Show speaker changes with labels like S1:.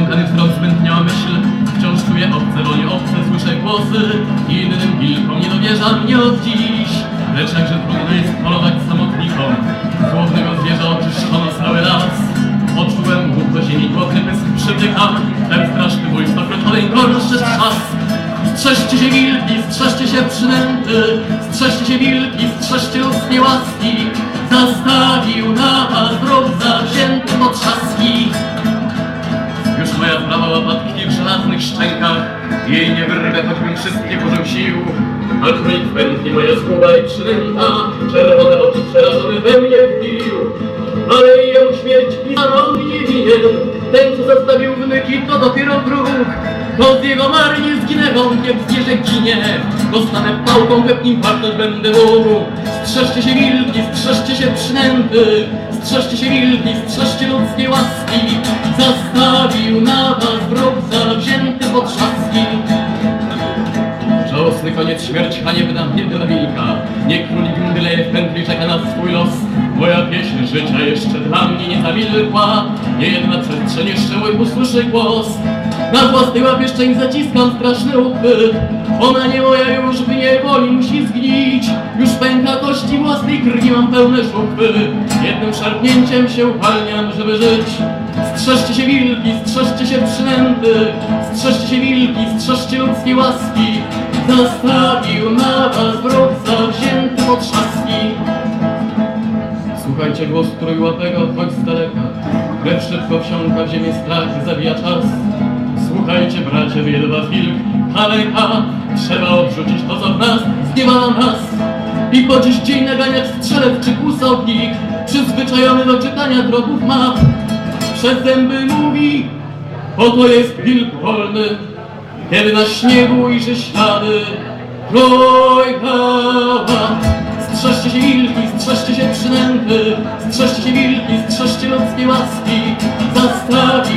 S1: Obłąkany wzrok zbędnia myśl. Wciąż czuję obce, wolnie obce Słyszę głosy. Innym wilkom Nie dowierza mnie od dziś. Lecz jakże trudno jest polować samotnikom. Głównego zwierza oczyszczono cały las. Odczułem głód do ziemi, głodny pysk przytyka Ten straszny bój stokroć najgorszy czas Strzeżcie się wilki, strzeżcie się przynęty. Strzeżcie się wilki, strzeżcie los niełaski. Zastawił na was wróg zawzięty potrzaski Moja prawa łapatki w żelaznych szczękach, jej nie wyrwę, choćbym wszystkie użył sił. Konsekwentnie moja zguba i przynęta, czerwone oczy przerażone we mnie wbił. Ale jemu śmierć pisano mi nie winien, ten co zostawił wnyki to dopiero wróg. To z jego marnie zginę wątkiem zwierzę ginie, dostanę pałką łeb nim pachnąć będę mógł. Strzeżcie się wilki, strzeżcie się przynęty, strzeżcie się wilki, strzeżcie ludzkie łaski. Zastawił na was wróg zawzięty potrzaski. Żałosny koniec, śmierć haniebna, biedna wilka. Nie królik mdleje w pętli, czeka na swój los. Moja pieśń życia jeszcze dla mnie nie zamilkła. Nie jedna przestrzeń jeszcze mój usłyszy głos. Na własnej łapie szczęść zaciskam straszny uchwyt. Ona nie moja już by nie własnej krwi mam pełne żuchwy. Jednym szarpnięciem się upalniam, żeby żyć. Strzeżcie się wilki, strzeżcie się przynęty, strzeżcie się wilki, strzeżcie ludzkiej łaski. Zastawił na was wróg zawzięty potrzaski. Słuchajcie głos trójłapego, choć z daleka. Krew szybko wsiąka w ziemię strach, zabija czas. Słuchajcie bracie, wyjedzie was wilk, kaleka. Trzeba odrzucić to, co w nas zniewala nas. I dziś dzień naganiać strzelec czy kłusownik, przyzwyczajony do czytania kroków map. Przez zęby mówi, oto jest wilk wolny, kiedy na śniegu ujrzy ślady Trojkała. Strzeżcie się wilki, strzeżcie się przynęty, strzeżcie się wilki, strzeżcie ludzkie łaski. Zastaw